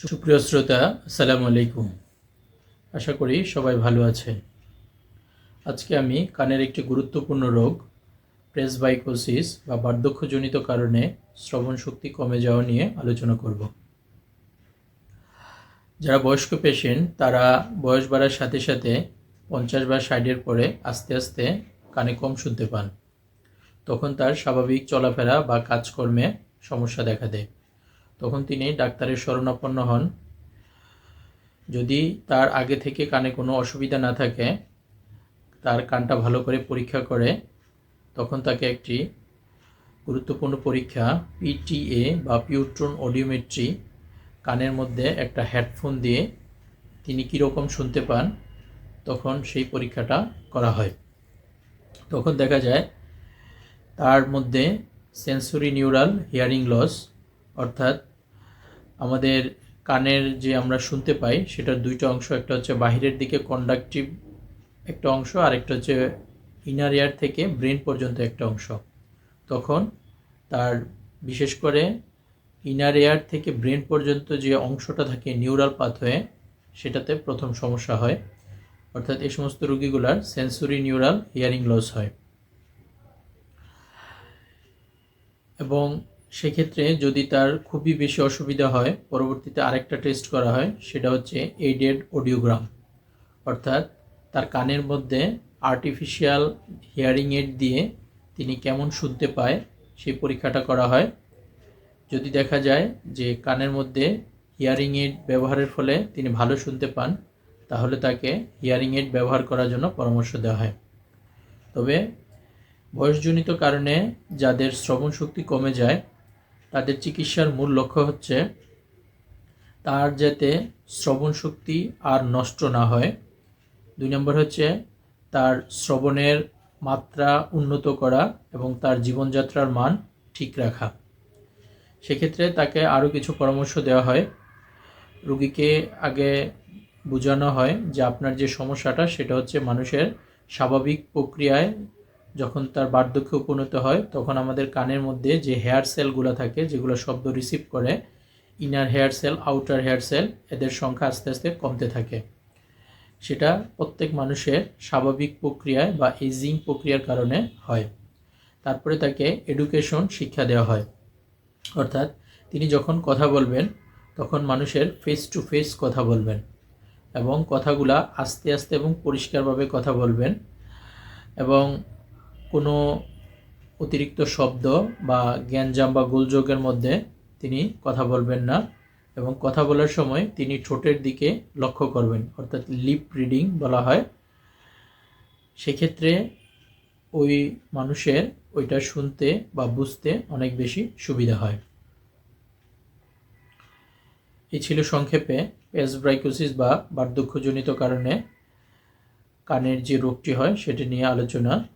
সুপ্রিয় শ্রোতা, আসসালামু আলাইকুম। আশা করি সবাই ভালো আছে। আজকে আমি কানের একটি গুরুত্বপূর্ণ রোগ, প্রেসবাইকোসিস বা বার্ধক্যজনিত কারণে শ্রবণ শক্তি কমে যাওয়া নিয়ে আলোচনা করব। যারা বয়স্ক পেশেন্ট তারা বয়স বাড়ার সাথে সাথে পঞ্চাশ বা ষাটের পরে আস্তে আস্তে কানে কম শুনতে পান। তখন তার স্বাভাবিক চলাফেরা বা কাজকর্মে সমস্যা দেখা দেয়। তখন তিনি ডাক্তারের শরণাপন্ন হন। যদি তার আগে থেকে কানে কোনো অসুবিধা না থাকে, তার কানটা ভালো করে পরীক্ষা করে, তখন তাকে একটি গুরুত্বপূর্ণ পরীক্ষা, পিটিএ বা পিউট্রন অডিওমেট্রি কানের মধ্যে একটা হেডফোন দিয়ে তিনি কীরকম শুনতে পান, তখন সেই পরীক্ষাটা করা হয়। তখন দেখা যায়, তার মধ্যে সেন্সরি নিউরাল হিয়ারিং লস অর্থাৎ আমাদের কানের যে আমরা শুনতে পাই, সেটার দুইটা অংশ, একটা হচ্ছে বাহিরের দিকে কন্ডাকটিভ একটা অংশ, আর একটা হচ্ছে ইনার এয়ার থেকে ব্রেন পর্যন্ত একটা অংশ। তখন তার বিশেষ করে ইনার এয়ার থেকে ব্রেন পর্যন্ত যে অংশটা থাকে নিউরাল পাথওয়ে সেটাতে প্রথম সমস্যা হয়। অর্থাৎ এই সমস্ত রোগীগুলার সেন্সরি নিউরাল হিয়ারিং লস হয়। এবং সেক্ষেত্রে যদি তার খুবই বেশি অসুবিধা হয়, পরবর্তীতে আরেকটা টেস্ট করা হয়, সেটা হচ্ছে এইডেড অডিওগ্রাম অর্থাৎ তার কানের মধ্যে আর্টিফিশিয়াল হিয়ারিং এড দিয়ে তিনি কেমন শুনতে পায়, সেই পরীক্ষাটা করা হয়। যদি দেখা যায় যে কানের মধ্যে হিয়ারিং এড ব্যবহারের ফলে তিনি ভালো শুনতে পান, তাহলে তাকে হিয়ারিং এড ব্যবহার করার জন্য পরামর্শ দেওয়া হয়। তবে বয়সজনিত কারণে যাদের শ্রবণ শক্তি কমে যায় তাদের চিকিৎসার মূল লক্ষ্য হচ্ছে তার যাতে শ্রবণ শক্তি আর নষ্ট না হয়। দুই নম্বর হচ্ছে তার শ্রবণের মাত্রা উন্নত করা এবং তার জীবনযাত্রার মান ঠিক রাখা। সেক্ষেত্রে তাকে আরও কিছু পরামর্শ দেওয়া হয়। রুগীকে আগে বোঝানো হয় যে আপনার যে সমস্যাটা, সেটা হচ্ছে মানুষের স্বাভাবিক প্রক্রিয়ায় যখন তার বার্ধক্যে উপনীত হয়, তখন আমাদের কানের মধ্যে যে হেয়ার সেলগুলো থাকে, যেগুলো শব্দ রিসিভ করে inner hair cell outer hair cell এদের সংখ্যা আস্তে আস্তে কমতে থাকে। সেটা প্রত্যেক মানুষের স্বাভাবিক প্রক্রিয়ায় বা এজিং প্রক্রিয়ার কারণে হয়। তারপরে তাকে এডুকেশন শিক্ষা দেওয়া হয়। অর্থাৎ তিনি যখন কথা বলবেন, তখন মানুষের ফেস টু ফেস কথা বলবেন এবং কথাগুলা আস্তে আস্তে এবং পরিষ্কারভাবে কথা বলবেন এবং কোনো অতিরিক্ত শব্দ বা জ্ঞানজাম বা গোলযোগের মধ্যে তিনি কথা বলবেন না এবং কথা বলার সময় তিনি ঠোঁটের দিকে লক্ষ্য করবেন, অর্থাৎ লিপ রিডিং বলা হয়। সেক্ষেত্রে ওই মানুষের ওইটা শুনতে বা বুঝতে অনেক বেশি সুবিধা হয়। এই ছিল সংক্ষেপে পেসব্রাইকোসিস বা বার্ধক্যজনিত কারণে কানের যে রোগটি হয় সেটি নিয়ে আলোচনা।